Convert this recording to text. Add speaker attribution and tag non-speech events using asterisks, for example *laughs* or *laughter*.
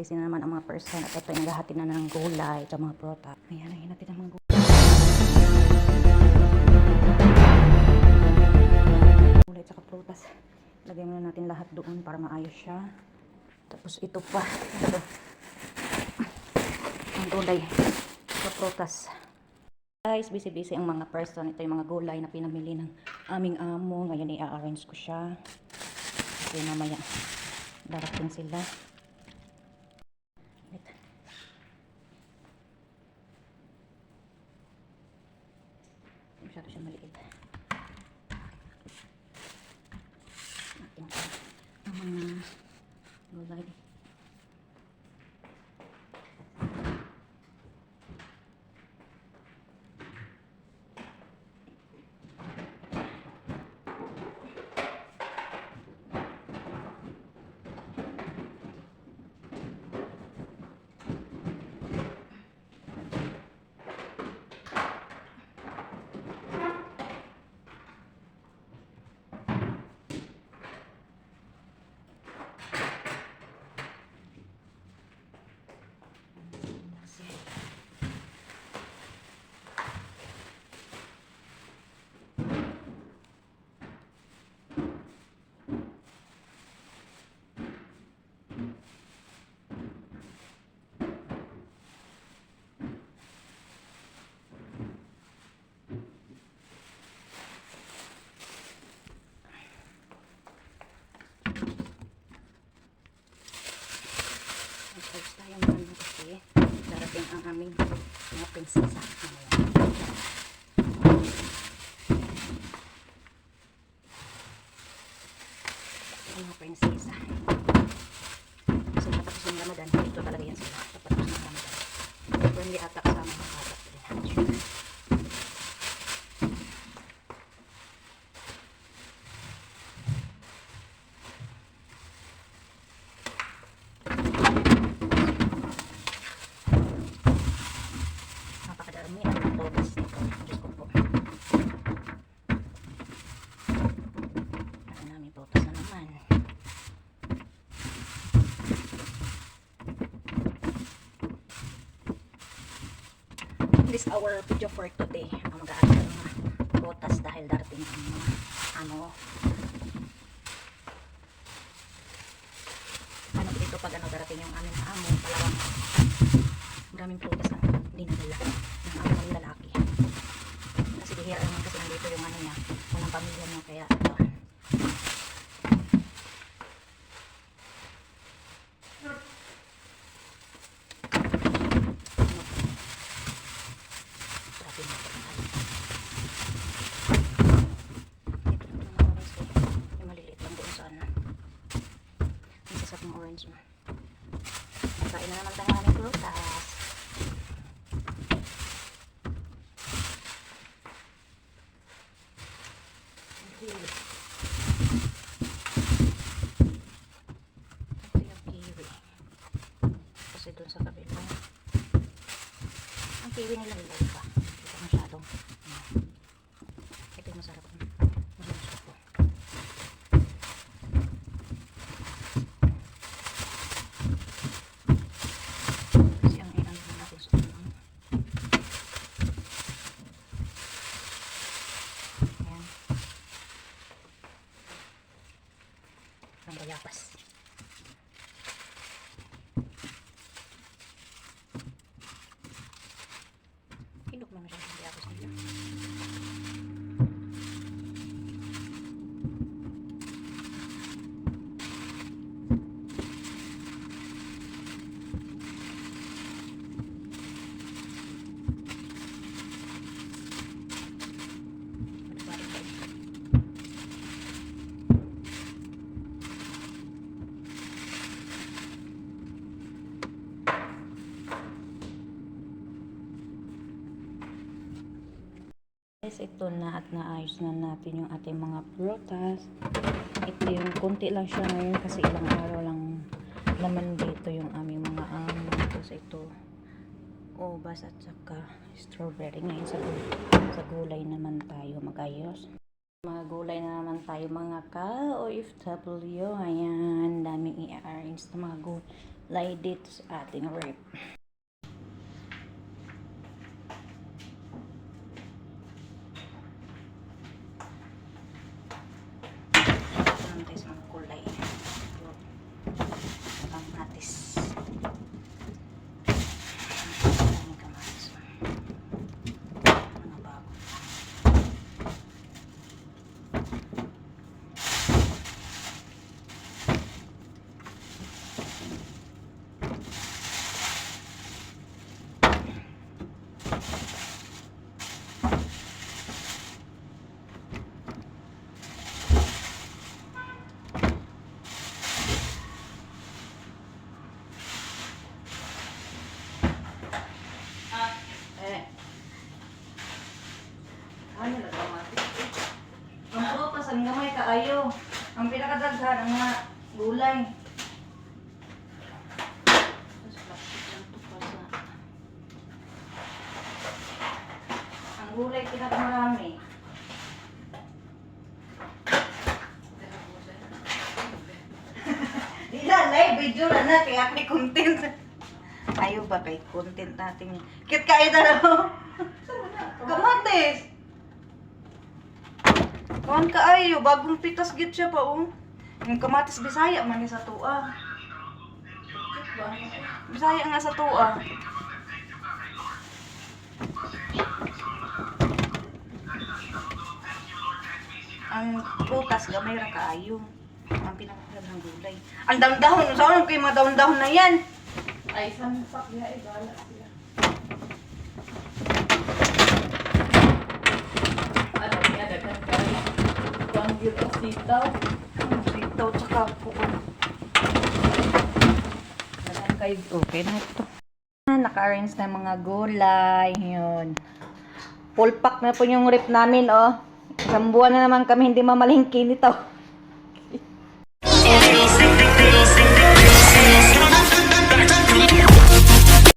Speaker 1: busy na naman ang mga person at ito yung naghahatid na ng gulay at mga prota. Ayan, ang hinatid ang mga gulay. Gulay at prutas. Lagay muna natin lahat doon para maayos siya. Tapos ito pa. Ito. Ang gulay. Sa prutas. Guys, busy-busy ang mga person. Ito yung mga gulay na pinamili ng aming amo. Ngayon i-arrange ko siya. Kasi mamaya darating sila. Wait. Masyado siya maliit. Natin siya. Ang mga gulay. Kasi Mag-post tayo ng ano kasi darating ang aming mga prinsesa. Mga prinsesa. Kasi patapos ng Ramadan, ito talaga yan sila. Patapos ng Ramadan. Hindi ata kasama mga bata. Napakadami ang photos nito. Diyos ko po. Ang daming photos na naman. This our video for today. Ang mag-aaral ng mga photos dahil darating ang mga ano ano dito pag ano darating yung aming amo palawang maraming prutas na dinadala ng aming mga lalaki kasi bihira naman kasi nandito yung ano niya walang pamilya niya kaya ito Grabe na ito. Ito naman ang orange ko. Yung maliliit lang doon sa ano. Yung sasap ng orange. Kain na naman tayo ng prutas. Ito yung kiwi. Kiwi nila nilay pa. Ito masyadong. ano. Ito yung masarap. Masarap siya po. Kasi ang ilan din natin sa ano. Ayan. Ang bayapas. Hinog naman siya ang bayapas nila. Balik tayo. Guys, ito na at naayos na natin yung ating mga prutas. Ito yung konti lang siya ngayon kasi ilang araw lang naman dito yung aming mga amo. Tapos ito, ubas at saka strawberry. Ngayon sa, sa gulay naman tayo magayos. Mga gulay na naman tayo mga ka-OFW. Ayan, daming i-arrange na mga gulay. lay dito sa ating rep. Ang tayo sa mga kulay. Ang natis. Ang kamatis. Mga bago. Ah, eh. Ano na kamatis? Ang prutas, ang gamay Ang pinakadaghan, ang mga gulay. Lang Ang gulay pinakamarami. *laughs* Di na, live video na na, kaya may content. Ayaw ba kay content natin? Cute ka ito na Kamatis! Kuhan ka ayo, bagong pitas git siya pa oh. Yung kamatis bisaya man sa tuwa. Bisaya nga sa tuwa. Ang prutas gamay ra kaayo. Ang pinakagandang gulay. Ang dahon-dahon, saan kayo mga dahon-dahon na yan?
Speaker 2: Ay, sampak niya, eh, bala sila. Ano niya, daghan kayo. Panggil o sitaw.
Speaker 1: Sitaw tsaka puon. Dalan kayo. Okay na ito. Naka-arrange na mga gulay. Yun. Full pack na po yung rip namin, oh. Isang buwan na naman kami hindi mamalingki nito.